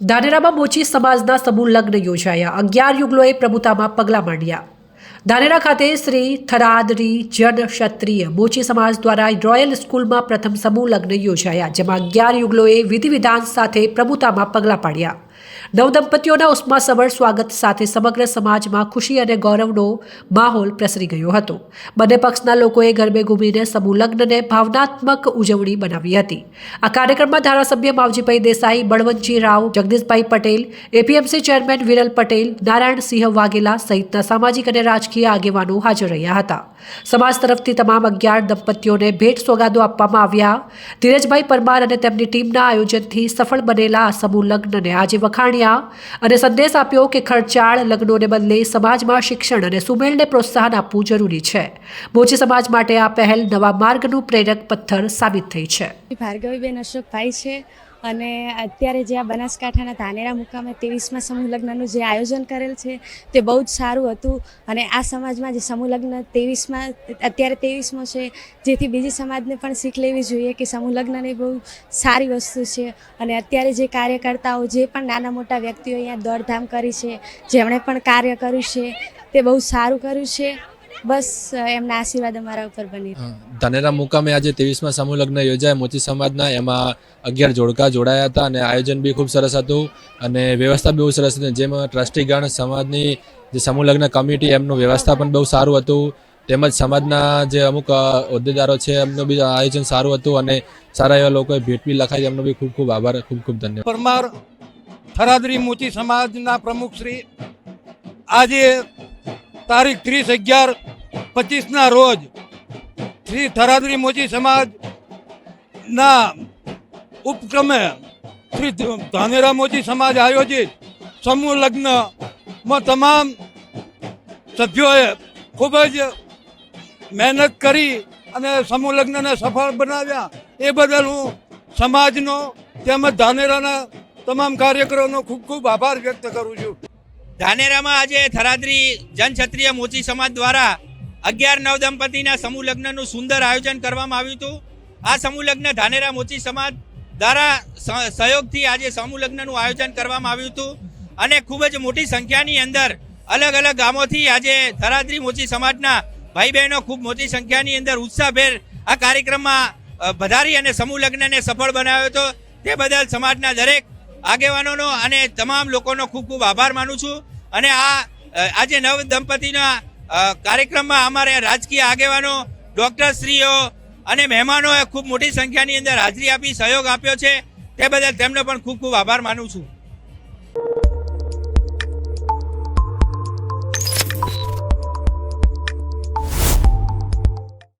ધાનેરામાં મોચી સમાજના સમૂહ લગ્ન યોજાયા. અગિયાર યુગલોએ પ્રભુતામાં પગલાં માંડ્યા. ધાનેરા ખાતે શ્રી થરાદરી જન ક્ષત્રિય મોચી સમાજ દ્વારા રોયલ સ્કૂલમાં પ્રથમ સમૂહ લગ્ન યોજાયા, જેમાં અગિયાર યુગલોએ વિધિ વિધાન સાથે પ્રભુતામાં પગલાં પાડ્યા. નવદંપતીઓના ઉષ્માસભર સ્વાગત સાથે સમગ્ર સમાજમાં ખુશી અને ગૌરવનો માહોલ પ્રસરી ગયો હતો. બંને પક્ષના લોકોએ ગરબે ઘૂમીને સમૂહ લગ્નને ભાવનાત્મક ઉજવણી બનાવી હતી. આ કાર્યક્રમમાં ધારાસભ્ય માવજીભાઈ દેસાઈ, બળવંતજી રાવ, જગદીશભાઈ પટેલ એપીએમસી ચેરમેન વિરલ પટેલ નારાયણસિંહ વાઘેલા સહિતના સામાજિક અને રાજકીય આગેવાનો હાજર રહ્યા હતા. સમાજ તરફથી તમામ અગિયાર દંપતીઓને ભેટ સોગાદો આપવામાં આવ્યા. ધીરજભાઈ પરમાર અને તેમની ટીમના આયોજનથી સફળ બનેલા આ સમૂહ લગ્નને આજે વખાણ્યા અને સંદેશ આપ્યો કે ખર્ચાળ લગ્નોને બદલે સમાજમાં શિક્ષણ અને સુમેળને પ્રોત્સાહન આપવું જરૂરી છે. મોચી સમાજ માટે આ પહેલ નવા માર્ગનું પ્રેરક પથ્થર સાબિત થઈ છે. ભાર્ગવીબેન અશોકભાઈ છે. અને અત્યારે જે આ બનાસકાંઠાના ધાનેરા મુકામે ત્રેવીસમાં સમૂહ લગ્નનું જે આયોજન કરેલ છે, તે બહુ જ સારું હતું. અને આ સમાજમાં જે સમૂહ લગ્ન ત્રેવીસમાં, અત્યારે ત્રેવીસમો છે, જેથી બીજી સમાજને પણ શીખ લેવી જોઈએ કે સમૂહ લગ્નને બહુ સારી વસ્તુ છે. અને અત્યારે જે કાર્યકર્તાઓ, જે પણ નાના મોટા વ્યક્તિઓ અહીંયા દોડધામ કરી છે, જેમણે પણ કાર્ય કર્યું છે, તે બહુ સારું કર્યું છે. બસ એમના આશીર્વાદ અમારા ઉપર બની ધાનેરા મુકામે આજે ત્રેવીસમાં સમૂહ લગ્ન યોજાય. મોચી સમાજના એમાં અગિયાર જોડકા જોડાયા હતા અને આયોજન બી ખૂબ સરસ હતું અને વ્યવસ્થા બી બહુ સરસ હતી. જેમાં ટ્રસ્ટીગણ સમાજની જે સમૂહ લગ્ન કમિટી એમનું વ્યવસ્થા પણ બહુ સારું હતું. તેમજ સમાજના જે અમુક હોદ્દેદારો છે એમનું બી આયોજન સારું હતું અને સારા એવા લોકોએ ભેટ બી લખાઈ. એમનો બી ખૂબ ખૂબ આભાર ખૂબ ખૂબ ધન્યવાદ. પરમાર થરાદરી મોચી સમાજના પ્રમુખ શ્રી આજે તારીખ ત્રીસ અગિયાર પચીસના રોજ શ્રી થરાદરી મોચી સમાજના ઉપક્રમે શ્રી ધાનેરા મોચી સમાજ આયોજિત સમૂહ લગ્નમાં તમામ સભ્યોએ ખૂબ જ મહેનત કરી અને સમૂહ લગ્નને સફળ બનાવ્યા. એ બદલ હું સમાજનો તેમજ ધાનેરાના તમામ કાર્યકરોનો ખૂબ ખૂબ આભાર વ્યક્ત કરું છું. ધાનેરામાં આજે થરાદરી જનક્ષત્રિય મોચી સમાજ દ્વારા અગિયાર નવ દંપતીના સમૂહ લગ્નનું સુંદર આયોજન કરવામાં આવ્યું હતું. આ સમૂહ લગ્ન ધાનેરા મોચી સમાજ દ્વારા સહયોગથી આજે સમૂહ લગ્નનું આયોજન કરવામાં આવ્યું હતું અને ખૂબ જ મોટી સંખ્યાની અંદર અલગ અલગ ગામોથી આજે થરાદરી મોચી સમાજના ભાઈ બહેનો ખૂબ મોટી સંખ્યાની અંદર ઉત્સાહભેર આ કાર્યક્રમમાં વધારી અને સમૂહ લગ્નને સફળ બનાવ્યો હતો. તે બદલ સમાજના દરેક આગેવાનોનો અને તમામ લોકોનો ખૂબ ખૂબ આભાર માનું છું. અને આ આજે નવ દંપતીના કાર્યક્રમમાં અમારે રાજકીય આગેવાનો, ડોક્ટરશ્રીઓ અને મહેમાનોએ ખૂબ મોટી સંખ્યાની અંદર હાજરી આપી, સહયોગ આપ્યો છે. તે બદલ તેમનો પણ ખૂબ ખૂબ આભાર માનું છું.